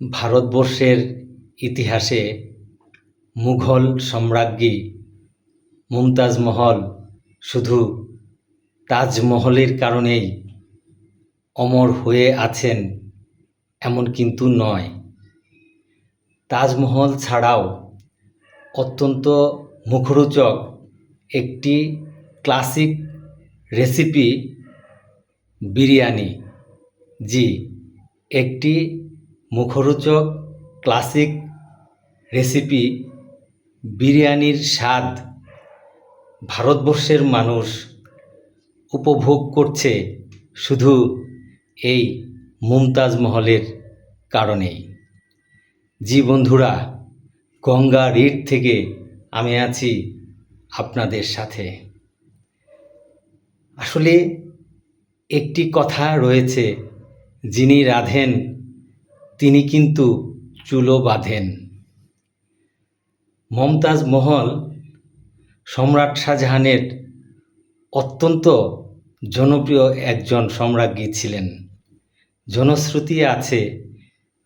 ভারতবর্ষের ইতিহাসে মুঘল সম্রাজ্ঞী মুমতাজ মহল শুধু তাজমহলের কারণেই অমর হয়ে আছেন এমন কিন্তু নয়। তাজমহল ছাড়াও অত্যন্ত মুখরোচক একটি ক্লাসিক রেসিপি বিরিয়ানি, জি, একটি মুখরোচক ক্লাসিক রেসিপি বিরিয়ানির স্বাদ ভারতবর্ষের মানুষ উপভোগ করছে শুধু এই মুমতাজ মহলের কারণেই। জি বন্ধুরা, গঙ্গা রিট থেকে আমি আছি আপনাদের সাথে। আসলে একটি কথা রয়েছে যিনি রাধেন তিনি কিন্তু চুলো বাঁধেন। মমতাজ মহল সম্রাট শাহজাহানের অত্যন্ত জনপ্রিয় একজন সম্রাজ্ঞী ছিলেন। জনশ্রুতি আছে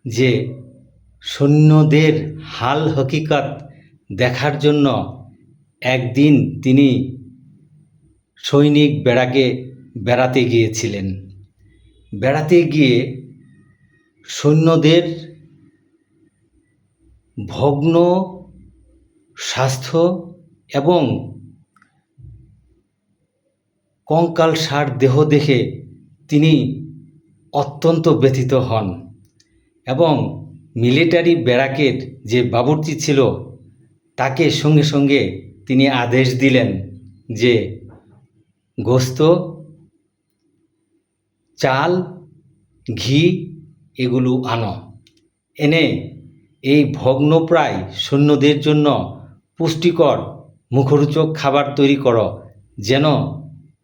যে সৈন্যদের হাল হকিকত দেখার জন্য একদিন তিনি সৈনিক বেড়াকে বেড়াতে গিয়েছিলেন। বেড়াতে গিয়ে সৈন্যদের ভগ্ন স্বাস্থ্য এবং কঙ্কালসার দেহ দেখে তিনি অত্যন্ত ব্যথিত হন এবং মিলিটারি ব্যারাকের যে বাবুর্চি ছিল, তাকে সঙ্গে সঙ্গে তিনি আদেশ দিলেন যে গোস্ত, চাল, ঘি এগুলো আনো। এনে এই ভগ্নপ্রায় সৈন্যদের জন্য পুষ্টিকর মুখরোচক খাবার তৈরি করো, যেন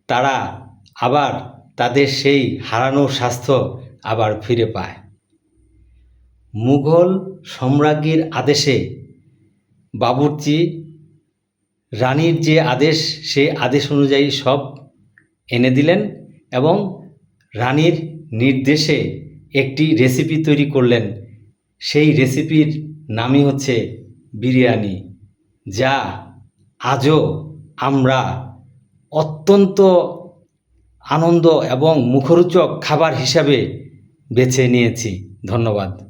তারা আবার তাদের সেই হারানো স্বাস্থ্য আবার ফিরে পায়। মুঘল সম্রাজ্ঞীর আদেশে বাবুর্চি রানীর যে আদেশ সেই আদেশ অনুযায়ী সব এনে দিলেন এবং রানীর নির্দেশে একটি রেসিপি তৈরি করলেন। সেই রেসিপির নামই হচ্ছে বিরিয়ানি, যা আজও আমরা অত্যন্ত আনন্দ এবং মুখরোচক খাবার হিসাবে বেছে নিয়েছি। ধন্যবাদ।